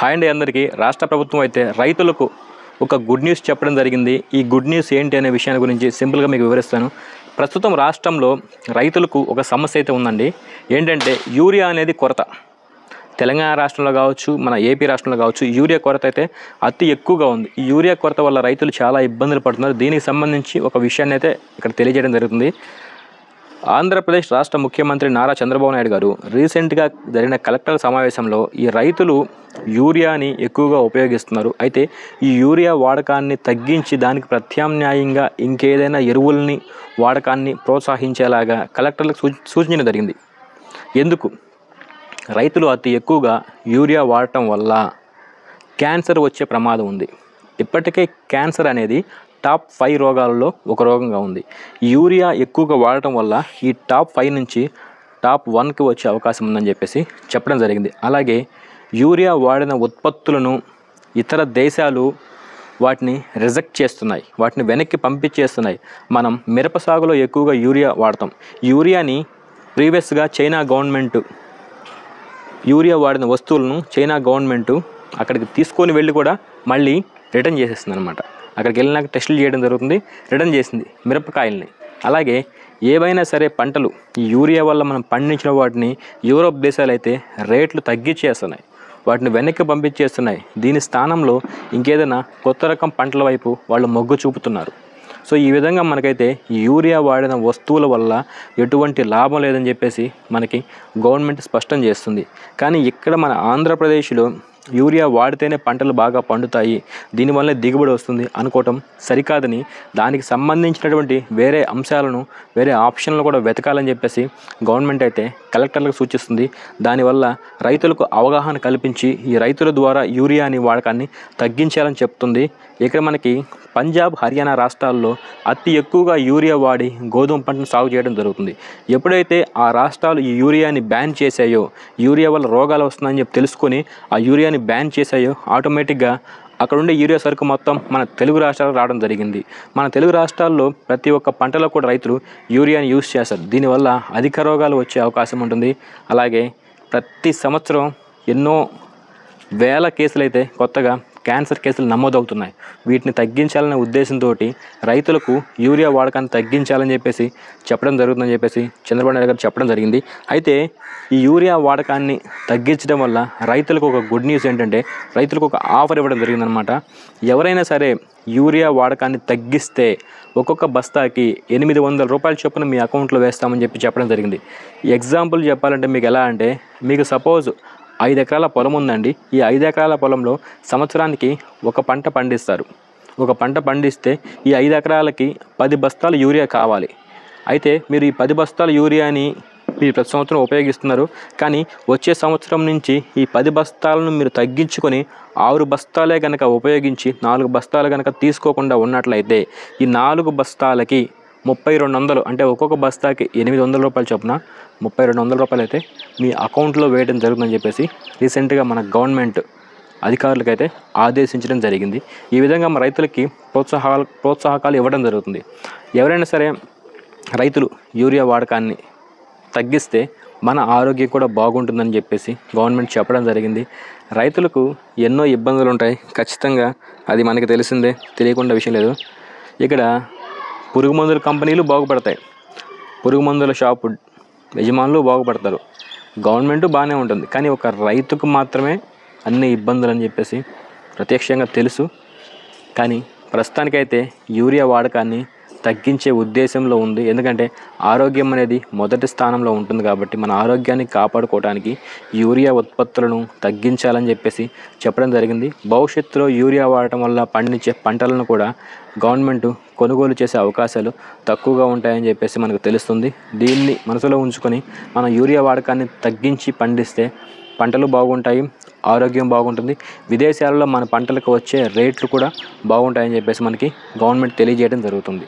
Hi అండి అందరికీ. రాష్ట్ర ప్రభుత్వం అయితే రైతులకు ఒక గుడ్ న్యూస్ చెప్పడం జరిగింది. ఈ గుడ్ న్యూస్ ఏంటి అనే విషయాన్ని గురించి సింపుల్గా మీకు వివరిస్తాను. ప్రస్తుతం రాష్ట్రంలో రైతులకు ఒక సమస్య అయితే ఉందండి. ఏంటంటే యూరియా అనేది కొరత. తెలంగాణ రాష్ట్రంలో కావచ్చు మన ఏపీ రాష్ట్రంలో కావచ్చు యూరియా కొరత అయితే అతి ఎక్కువగా ఉంది. ఈ యూరియా కొరత వల్ల రైతులు చాలా ఇబ్బందులు పడుతున్నారు. దీనికి సంబంధించి ఒక విషయాన్ని అయితే ఇక్కడ తెలియజేయడం జరుగుతుంది. ఆంధ్రప్రదేశ్ రాష్ట్ర ముఖ్యమంత్రి నారా చంద్రబాబు నాయుడు గారు రీసెంట్గా జరిగిన కలెక్టర్ సమావేశంలో ఈ రైతులు యూరియాని ఎక్కువగా ఉపయోగిస్తున్నారు. అయితే ఈ యూరియా వాడకాన్ని తగ్గించి దానికి ప్రత్యామ్నాయంగా ఇంకేదైనా ఎరువుల్ని వాడకాన్ని ప్రోత్సహించేలాగా కలెక్టర్లకు సూ సూచించడం జరిగింది. ఎందుకు? రైతులు అతి ఎక్కువగా యూరియా వాడటం వల్ల క్యాన్సర్ వచ్చే ప్రమాదం ఉంది. ఇప్పటికే క్యాన్సర్ అనేది టాప్ ఫైవ్ రోగాలలో ఒక రోగంగా ఉంది. యూరియా ఎక్కువగా వాడటం వల్ల ఈ టాప్ ఫైవ్ నుంచి టాప్ వన్కి వచ్చే అవకాశం ఉందని చెప్పేసి చెప్పడం జరిగింది. అలాగే యూరియా వాడిన ఉత్పత్తులను ఇతర దేశాలు వాటిని రిజెక్ట్ చేస్తున్నాయి. వాటిని వెనక్కి పంపించేస్తున్నాయి. మనం మిరప సాగులో ఎక్కువగా యూరియా వాడతాం. యూరియాని ప్రీవియస్గా చైనా గవర్నమెంట్ యూరియా వాడిన వస్తువులను చైనా గవర్నమెంట్ అక్కడికి తీసుకొని వెళ్ళి కూడా మళ్ళీ రిటర్న్ చేసేస్తుంది అనమాట అక్కడికి వెళ్ళినాక టెస్టులు చేయడం జరుగుతుంది రిటర్న్ చేసింది మిరపకాయల్ని. అలాగే ఏవైనా సరే పంటలు ఈ యూరియా వల్ల మనం పండించిన వాటిని యూరోప్ దేశాలు అయితే రేట్లు తగ్గించేస్తున్నాయి. వాటిని వెనక్కి పంపించేస్తున్నాయి. దీని స్థానంలో ఇంకేదైనా కొత్త రకం పంటల వైపు వాళ్ళు మొగ్గు చూపుతున్నారు. సో ఈ విధంగా మనకైతే ఈ యూరియా వాడిన వస్తువుల వల్ల ఎటువంటి లాభం లేదని చెప్పేసి మనకి గవర్నమెంట్ స్పష్టం చేస్తుంది. కానీ ఇక్కడ మన ఆంధ్రప్రదేశ్లో యూరియా వాడితేనే పంటలు బాగా పండుతాయి. దీనివల్ల దిగుబడి వస్తుంది అనుకోవటం సరికాదని దానికి సంబంధించినటువంటి వేరే అంశాలను వేరే ఆప్షన్లు కూడా వెతకాలని చెప్పేసి గవర్నమెంట్ అయితే కలెక్టర్లకు సూచిస్తుంది. దానివల్ల రైతులకు అవగాహన కల్పించి ఈ రైతుల ద్వారా యూరియాని వాడకాన్ని తగ్గించాలని చెప్తుంది. ఇక్కడ మనకి పంజాబ్ హర్యానా రాష్ట్రాల్లో అతి ఎక్కువగా యూరియా వాడి గోధుమ పంటను సాగు చేయడం జరుగుతుంది. ఎప్పుడైతే ఆ రాష్ట్రాలు ఈ యూరియాని బ్యాన్ చేశాయో యూరియా వల్ల రోగాలు వస్తున్నాయని చెప్పి తెలుసుకొని ఆ యూరియాని బ్యాన్ చేశాయో ఆటోమేటిక్గా అక్కడ ఉండే యూరియా సరుకు మొత్తం మన తెలుగు రాష్ట్రాలకు రావడం జరిగింది. మన తెలుగు రాష్ట్రాల్లో ప్రతి ఒక్క పంటలో కూడా రైతులు యూరియాని యూజ్ చేస్తారు. దీనివల్ల అధిక రోగాలు వచ్చే అవకాశం ఉంటుంది. అలాగే ప్రతి సంవత్సరం ఎన్నో వేల కేసులు అయితే కొత్తగా క్యాన్సర్ కేసులు నమోదవుతున్నాయి. వీటిని తగ్గించాలనే ఉద్దేశంతో రైతులకు యూరియా వాడకాన్ని తగ్గించాలని చెప్పేసి చెప్పడం జరుగుతుందని చెప్పేసి చంద్రబాబు నాయుడు గారు చెప్పడం జరిగింది. అయితే ఈ యూరియా వాడకాన్ని తగ్గించడం వల్ల రైతులకు ఒక గుడ్ న్యూస్ ఏంటంటే రైతులకు ఒక ఆఫర్ ఇవ్వడం జరిగిందనమాట ఎవరైనా సరే యూరియా వాడకాన్ని తగ్గిస్తే ఒక్కొక్క బస్తాకి ఎనిమిది వందల రూపాయల చొప్పున మీ అకౌంట్లో వేస్తామని చెప్పి చెప్పడం జరిగింది. ఎగ్జాంపుల్ చెప్పాలంటే మీకు ఎలా అంటే మీకు సపోజ్ ఐదు ఎకరాల పొలం ఉందండి. ఈ ఐదు ఎకరాల పొలంలో సంవత్సరానికి ఒక పంట పండిస్తారు. ఒక పంట పండిస్తే ఈ ఐదు ఎకరాలకి పది బస్తాలు యూరియా కావాలి. అయితే మీరు ఈ పది బస్తాల యూరియాని మీరు ప్రతి సంవత్సరం ఉపయోగిస్తున్నారు. కానీ వచ్చే సంవత్సరం నుంచి ఈ పది బస్తాలను మీరు తగ్గించుకొని ఆరు బస్తాలే కనుక ఉపయోగించి నాలుగు బస్తాలు కనుక తీసుకోకుండా ఉన్నట్లయితే ఈ నాలుగు బస్తాలకి ముప్పై రెండు వందలు. అంటే ఒక్కొక్క బస్తాకి ఎనిమిది వందల రూపాయలు చొప్పున ముప్పై రెండు వందల రూపాయలు అయితే మీ అకౌంట్లో వేయడం జరుగుతుందని చెప్పేసి రీసెంట్గా మన గవర్నమెంట్ అధికారులకైతే ఆదేశించడం జరిగింది. ఈ విధంగా మన రైతులకి ప్రోత్సాహాలు ప్రోత్సాహకాలు ఇవ్వడం జరుగుతుంది. ఎవరైనా సరే రైతులు యూరియా వాడకాన్ని తగ్గిస్తే మన ఆరోగ్యం కూడా బాగుంటుందని చెప్పేసి గవర్నమెంట్ చెప్పడం జరిగింది. రైతులకు ఎన్నో ఇబ్బందులు ఉంటాయి ఖచ్చితంగా అది మనకి తెలిసిందే తెలియకుండా విషయం లేదు. ఇక్కడ పురుగు మందుల కంపెనీలు బాగుపడతాయి. పురుగు మందుల షాపు యజమానులు బాగుపడతారు. గవర్నమెంట్ బాగానే ఉంటుంది. కానీ ఒక రైతుకు మాత్రమే అన్ని ఇబ్బందులు అని చెప్పేసి ప్రత్యక్షంగా తెలుసు. కానీ ప్రస్తుతానికైతే యూరియా వాడకాన్ని తగ్గించే ఉద్దేశంలో ఉంది. ఎందుకంటే ఆరోగ్యం అనేది మొదటి స్థానంలో ఉంటుంది కాబట్టి మన ఆరోగ్యాన్ని కాపాడుకోవడానికి యూరియా ఉత్పత్తులను తగ్గించాలని చెప్పేసి చెప్పడం జరిగింది. భవిష్యత్తులో యూరియా వాడటం వల్ల పండించే పంటలను కూడా గవర్నమెంట్ కొనుగోలు చేసే అవకాశాలు తక్కువగా ఉంటాయని చెప్పేసి మనకు తెలుస్తుంది. దీన్ని మనసులో ఉంచుకొని మన యూరియా వాడకాన్ని తగ్గించి పండిస్తే పంటలు బాగుంటాయి ఆరోగ్యం బాగుంటుంది. విదేశాలలో మన పంటలకు వచ్చే రేట్లు కూడా బాగుంటాయని చెప్పేసి మనకి గవర్నమెంట్ తెలియజేయడం జరుగుతుంది.